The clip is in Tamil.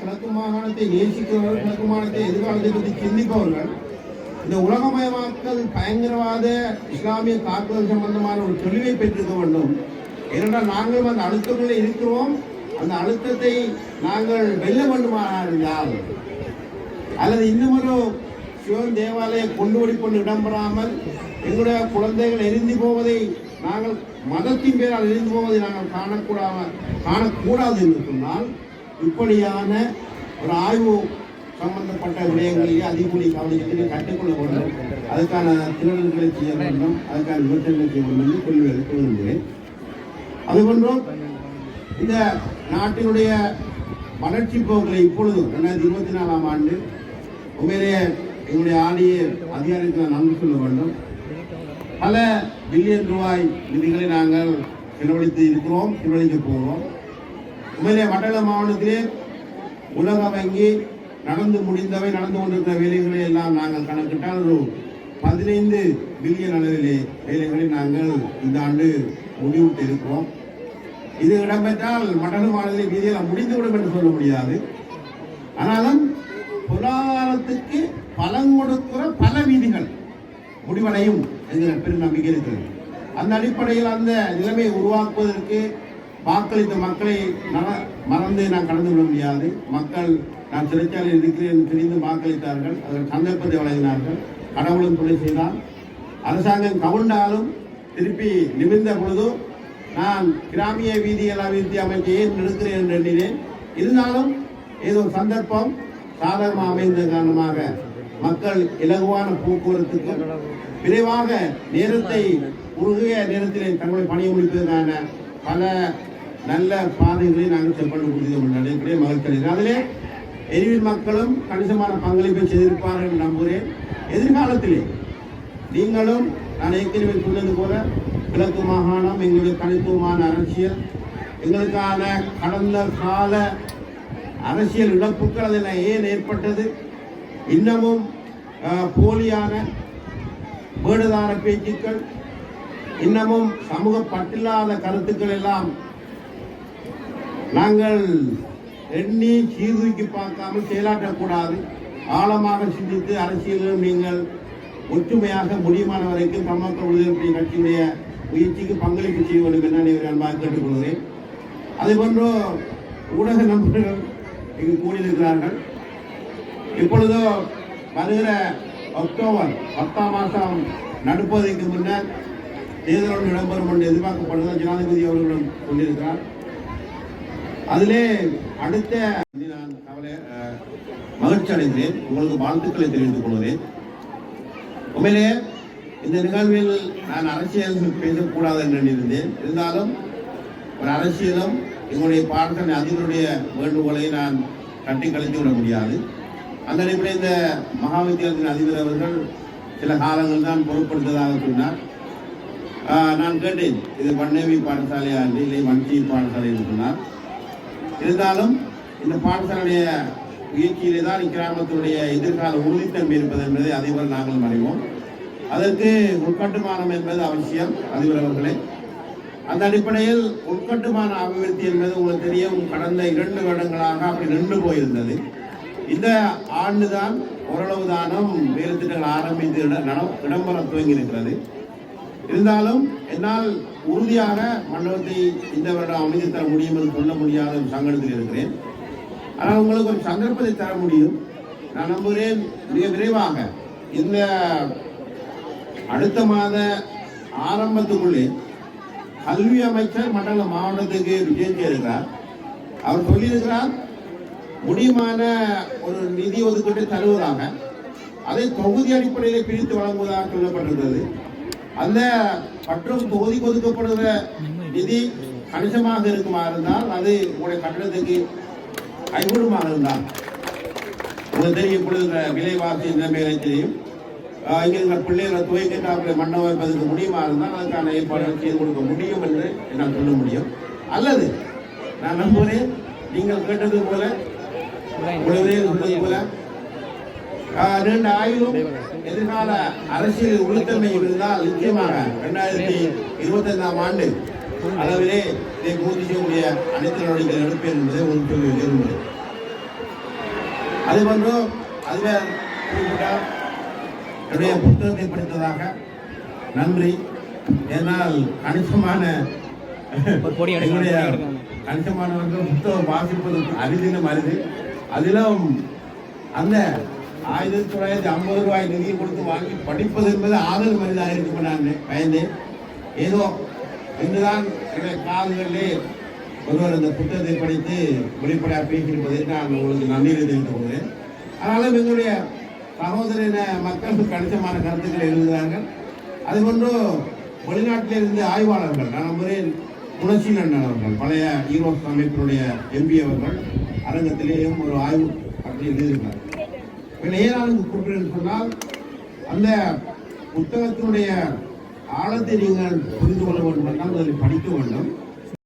கிழக்கு மாகாணத்தை நேசிக்கிறவர்கள் கிழக்கு மாகாணத்தை எதிர்காலத்தை பற்றி சிந்திப்பவர்கள் இந்த உலகமயமாக்கல் பயங்கரவாத இஸ்லாமிய தாக்குதல் சம்பந்தமான ஒரு தெளிவை பெற்றிருக்க வேண்டும். ஏனென்றால் நாங்கள் அந்த அழுத்தங்களே இருக்கிறோம். அந்த அழுத்தத்தை நாங்கள் வெல்ல வேண்டுமானால் அல்லது இன்னும் ஒரு சிவன் தேவாலயம் கொண்டு ஓடிக்கொண்டு இடம்பெறாமல் எங்களுடைய குழந்தைகள் எரிந்து போவதை நாங்கள் மதத்தின் பேரால் எரிந்து போவதை நாங்கள் காணக்கூடாமல் காணக்கூடாது என்று சொன்னால் இப்படியான ஒரு ஆய்வு சம்பந்தப்பட்ட விடயங்களையும் அதிகூடி கவனித்து கற்றுக்கொள்ள வேண்டும். அதுக்கான திருடல்களை செய்ய வேண்டும். அதுக்கான விமர்சனங்களை செய்ய வேண்டும் என்று சொல்லி எடுக்க அதுபோன்றும் இந்த நாட்டினுடைய வளர்ச்சி போக்களை இப்பொழுது ரெண்டாயிரத்தி இருபத்தி நாலாம் ஆண்டு உண்மையிலேயே எங்களுடைய ஆணைய அதிகாரிகளை நன்றி சொல்ல வேண்டும். பல பில்லியன் ரூபாய் நிதிகளை நாங்கள் செலவழித்து இருக்கிறோம் செலவழிக்க போகிறோம். உண்மையிலே மண்டல மாவட்டத்திலே உலக வங்கி நடந்து முடிந்தவை நடந்து கொண்டிருந்த வேலைகளை எல்லாம் நாங்கள் கணக்கிட்டால் ஒரு பதினைந்து பில்லியன் அளவிலே வேலைகளை நாங்கள் இந்த ஆண்டு முடிவிட்டு இருக்கிறோம். இது இடம்பெற்றால் மண்டல மாநில வீதியில் முடிந்துவிடும் என்று சொல்ல முடியாது. ஆனாலும் பொருளாதாரத்துக்கு பலம் கொடுக்கிற பல வீதிகள் முடிவடையும் என்கிற பெரும் நம்பிக்கை இருக்கிறது. அந்த அடிப்படையில் அந்த நிலைமையை உருவாக்குவதற்கு வாக்களித்த மக்களை நல- மறந்து நான் கடந்து விட முடியாது. மக்கள் நான் சிறைச்சாலையில் இருக்கிறேன் என்று தெரிந்து வாக்களித்தார்கள். அதற்கு சந்தர்ப்பத்தை வழங்கினார்கள். கடவுளும் துணை செய்தால் அரசாங்கம் கவுண்டாலும் திருப்பி நிமிர்ந்த பொழுது நான் கிராமிய வீதிகள் அபிவிருத்தி அமைச்சை ஏன் எடுக்கிறேன் என்று எண்ணினேன். இருந்தாலும் ஏதோ சந்தர்ப்பம் சாதகமாக அமைந்த காரணமாக மக்கள் இலகுவான போக்குவரத்துக்கு விரைவாக நேரத்தை உருகிய நேரத்தில் தங்களுடைய பணியை முடிப்பதற்கான பல நல்ல பாதைகளை நாங்கள் செப்பண்டு கொடுத்தோம் நடைபெற மகிழ்ச்சி அதிலே எரிவில் மக்களும் கணிசமான பங்களிப்பை செய்திருப்பார்கள் நம்புகிறேன். எதிர்காலத்திலே நீங்களும் நான் ஏற்கனவே சொன்னது போல கிழக்கு மாகாணம் எங்களுடைய தனித்துவமான அரசியல். எங்களுக்கான கடந்த கால அரசியல் இழப்புகள் அதில் ஏன் ஏற்பட்டது? இன்னமும் போலியான வேடுதார பேச்சுக்கள் இன்னமும் சமூக பட்டில்லாத கருத்துக்கள் எல்லாம் நாங்கள் எண்ணி சீர்தூக்கி பார்க்காமல் செயலாற்றக்கூடாது. ஆழமாக சிந்தித்து அரசியலிலும் நீங்கள் ஒற்றுமையாக முடியுமான வரைக்கும் தமிழக விடுதலை கட்சியுடைய முயற்சிக்கு பங்களிப்பு செய்ய வேண்டும் என்று நான் அன்பாக கேட்டுக்கொள்கிறேன். அதேபோன்று ஊடக நண்பர்கள் இங்கு கூடியிருக்கிறார்கள். இப்பொழுதோ வருகிற அக்டோபர் பத்தாம் மாதம் நடுப்பதற்கு முன்னர் தேர்தல் ஒன்று இடம்பெறும் என்று எதிர்பார்க்கப்படுவதாக ஜனாதிபதி அவர்களும் சொல்லியிருக்கிறார். அதிலே அடுத்த நான் கவலை மகிழ்ச்சி அடைந்தேன். உங்களுக்கு வாழ்த்துக்களை தெரிவித்துக் கொள்கிறேன். உண்மையிலே இந்த நிகழ்வில் நான் அரசியல் பேசக்கூடாது என்று நினைந்தேன் இருந்தாலும் ஒரு அரசியலும் எங்களுடைய பாடல்கள் அதிபருடைய வேண்டுகோளை நான் கட்டி கழித்து விட முடியாது. அந்த அடிப்படையில் இந்த மகாவித்தியாலயத்தின் அதிபர் அவர்கள் சில காலங்கள் தான் பொருட்படுத்ததாக சொன்னார். நான் கேட்டேன் இது வண்ணவி பாடசாலையா இல்லை வஞ்சி பாடசாலை என்று சொன்னார். இருந்தாலும் இந்த பாடசாலையுடைய முயற்சியிலே தான் இக்கிராமத்தினுடைய எதிர்கால உறுதித்தன்மை இருப்பது என்பதை அதிபர் நாங்களும் அறிவோம். அதற்கு உட்கட்டுமானம் என்பது அவசியம் அதிபர் அவர்களே. அந்த அடிப்படையில் உட்கட்டுமான அபிவிருத்தி என்பது உங்களுக்கு தெரியும் கடந்த இரண்டு வருடங்களாக அப்படி நின்று போயிருந்தது. இந்த ஆண்டுதான் ஓரளவு தானம் வேறு திட்டங்கள் ஆரம்பித்து இட- நட- இடம்பெற துவங்கி இருக்கிறது இருந்தாலும் என்னால் உறுதியாக மண்டபத்தை இந்த வருடம் அமைத்து தர முடியும் என்று சொல்ல முடியாத ஒரு சங்கடத்தில் இருக்கிறேன். ஆனால் உங்களுக்கு ஒரு சந்தர்ப்பத்தை தர முடியும். நான் நம்புகிறேன் மிக விரைவாக இந்த அடுத்த மாத ஆரம்பத்துக்குள்ளே கல்வி அமைச்சர் மண்டல மாவட்டத்துக்கு விஜயம் செய்திருக்கிறார் அவர் சொல்லியிருக்கிறார் முடியுமான ஒரு நிதி ஒதுக்கீட்டை தருவதாக. அதை தொகுதி அடிப்படையில் பிரித்து வழங்குவதாக சொல்லப்பட்டிருந்தது அந்த மற்றும் தொகுதிக்கு ஒதுக்கப்படுகிற நிதி கணிசமாக இருக்குமா இருந்தால் அது உங்களுடைய கட்டணத்துக்கு கைகூடுமாக இருந்தால். உங்களுக்கு தெரியும் இப்பொழுது விலைவாசி நிலைமைகளை தெரியும் இங்கே இருக்கிற பிள்ளைகளை துவைக்கின்ற மண்டபம் வைப்பதற்கு முடியுமா இருந்தால் அதுக்கான ஏற்பாடுகள் செய்து கொடுக்க முடியும் என்று என்னால் சொல்ல முடியும். அல்லது நான் நம்புகிறேன் நீங்கள் கேட்டது போல உங்களுடைய சொன்னது போல நீண்ட ஆயுளும் எதிர்கால அரசியல் உளுத்தன்மை இருந்தால் நிச்சயமாக இரண்டாயிரத்தி இருபத்தைந்தாம் ஆண்டு. அளவிலே இதை பூர்த்தி செய்யக்கூடிய அனைத்து நடவடிக்கைகள் எடுப்பேன் என்பதை உங்களுக்கு விரும்புகிறேன் அது வந்து அதில் குறிப்பிட்ட என்னுடைய புத்தகத்தை படித்ததாக நன்றி. ஏனால் கணிசமான எடுக்கணும். கணிசமானவர்கள் புத்தகம் வாசிப்பது அரிதிலும் அரிது. அதிலும் அந்த ஆயிரத்தி தொள்ளாயிரத்தி ஐம்பது ரூபாய் நிதியை கொடுத்து வாங்கி படிப்பது என்பது ஆதரவு மனிதாக இருக்கும் நான் பயந்தேன் ஏதோ இன்றுதான் என்னுடைய காதுகளிலே ஒருவர் அந்த புத்தகத்தை படித்து வெளிப்படையாக பேசியிருப்பதை நான் உங்களுக்கு நன்றி தெரிவித்துக் கொள்கிறேன். ஆனாலும் எங்களுடைய சகோதரின மக்கள் கணிசமான கருத்துக்களை எழுதுகிறார்கள். அதுபோன்று வெளிநாட்டில் இருந்து ஆய்வாளர்கள் நான் நம்புகிறேன் குணசீலன் அவர்கள் பழைய ஈரோஸ் அமைப்பினுடைய எம்பி அவர்கள் அரங்கத்திலேயும் ஒரு ஆய்வு அப்படி எழுதியிருக்கிறார்கள் இதில் ஏதாவது சொன்னால் அந்த புத்தகத்தினுடைய ஆழத்தை நீங்கள் புரிந்து கொள்ள வேண்டும் என்றால் அதை படிக்க வேண்டும்.